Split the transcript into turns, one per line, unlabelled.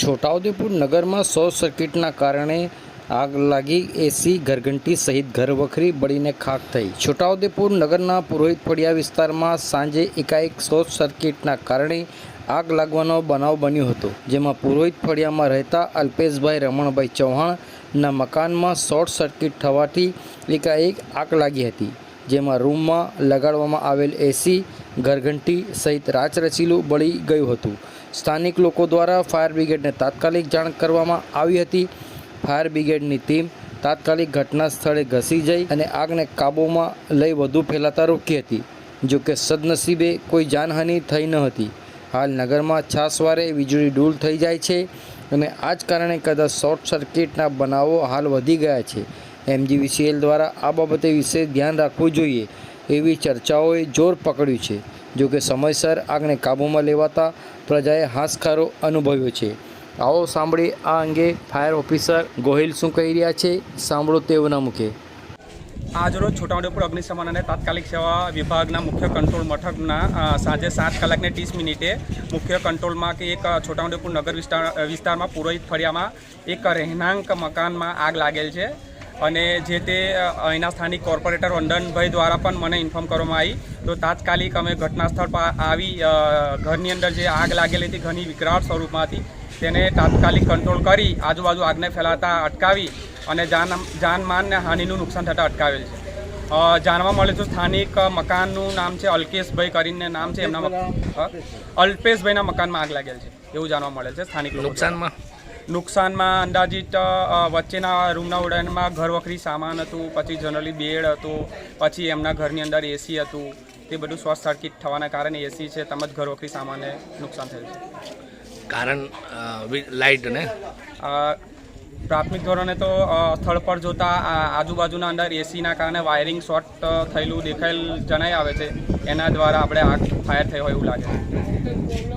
છોટાઉદેપુર નગરમાં શોર્ટ સર્કિટના કારણે આગ લાગી એસી ઘરઘંટી સહિત ઘરવખરી બળીને ખાક થઈ. છોટાઉદેપુર નગરના પુરોહિત ફળિયા વિસ્તારમાં સાંજે એકાએક શોર્ટ સર્કિટના કારણે આગ લાગવાનો બનાવ બન્યો હતો, જેમાં પુરોહિત ફળિયામાં રહેતા અલ્પેશભાઈ રમણભાઈ ચૌહાણના મકાનમાં શોર્ટ સર્કિટ થવાથી એકાએક આગ લાગી હતી. જેમાં રૂમમાં લગાડવામાં આવેલ એસી ઘરઘંટી સહિત રાચરચીલું બળી ગયું હતું. સ્થાનિક લોકો દ્વારા ફાયર બ્રિગેડને તાત્કાલિક જાણ કરવામાં આવી હતી. ફાયર બ્રિગેડની ટીમ તાત્કાલિક ઘટના સ્થળે ઘસી જઈ અને આગને કાબૂમાં લઈ વધુ ફેલાતા રોકી હતી. જો કે સદનસીબે કોઈ જાનહાનિ થઈ ન હતી. હાલ નગરમાં છાસવારે વીજળી ડૂલ થઈ જાય છે અને આ જ કારણે કદાચ શોર્ટ સર્કિટના બનાવો હાલ વધી ગયા છે. એમજીવીસીએલ દ્વારા આ બાબતે વિશે ધ્યાન રાખવું જોઈએ એવી ચર્ચાઓએ જોર પકડ્યું છે. જો કે સમયસર આગને કાબૂમાં લેવાતા પ્રજાએ હાશખારો અનુભવ્યો છે. આવો સાંભળી આ અંગે ફાયર ઓફિસર ગોહિલ શું કહી રહ્યા છે? સાંભળો તેઓના મુખે.
આજરોજ છોટાઉદેપુર અગ્નિશમન અને તાત્કાલિક સેવા વિભાગના મુખ્ય કંટ્રોલ મથકના સાંજે સાત કલાકને ત્રીસ મિનિટે મુખ્ય કંટ્રોલમાં કે એક છોટાઉદેપુર નગર વિસ્તાર વિસ્તારમાં પુરોહિત ફળિયામાં એક રહેણાંક મકાનમાં આગ લાગેલ છે. અને જે તે અહીંના સ્થાનિક કોર્પોરેટર વંદનભાઈ દ્વારા પણ મને ઇન્ફોર્મ કરવામાં આવી. તો તાત્કાલિક અમે ઘટના સ્થળ પર આવી ઘરની અંદર જે આગ લાગેલી હતી ઘણી વિકરાળ સ્વરૂપમાં હતી તેને તાત્કાલિક કંટ્રોલ કરી આજુબાજુ આગને ફેલાતા અટકાવી અને જાન જાનમાનને હાનિનું નુકસાન થતાં અટકાવેલ છે. જાણવા મળે તો સ્થાનિક મકાનનું નામ છે અલ્કેશભાઈ કરીને નામ છે. એમના અલ્પેશભાઈના મકાનમાં આગ લાગેલ છે. એવું જાણવા મળે છે સ્થાનિક
નુકસાનમાં?
નુકસાનમાં અંદાજિત વચ્ચેના રૂમના ઉડાનમાં ઘર વખરી સામાન હતું પછી જનરલી બેડ હતો પછી એમના ઘરની અંદર એસી હતું. તે બધું શોર્ટ સર્કિટ થવાના કારણે એસી છે તેમજ ઘર વખરી સામાનને નુકસાન થયું છે.
કારણ લાઇટ ને?
પ્રાથમિક ધોરણે તો સ્થળ પર જોતા આજુબાજુના અંદર એસીના કારણે વાયરિંગ શોર્ટ થયેલું દેખાયેલ જણાઈ આવે છે. એના દ્વારા આપણે આગ ફાયર થઈ હોય એવું લાગે છે.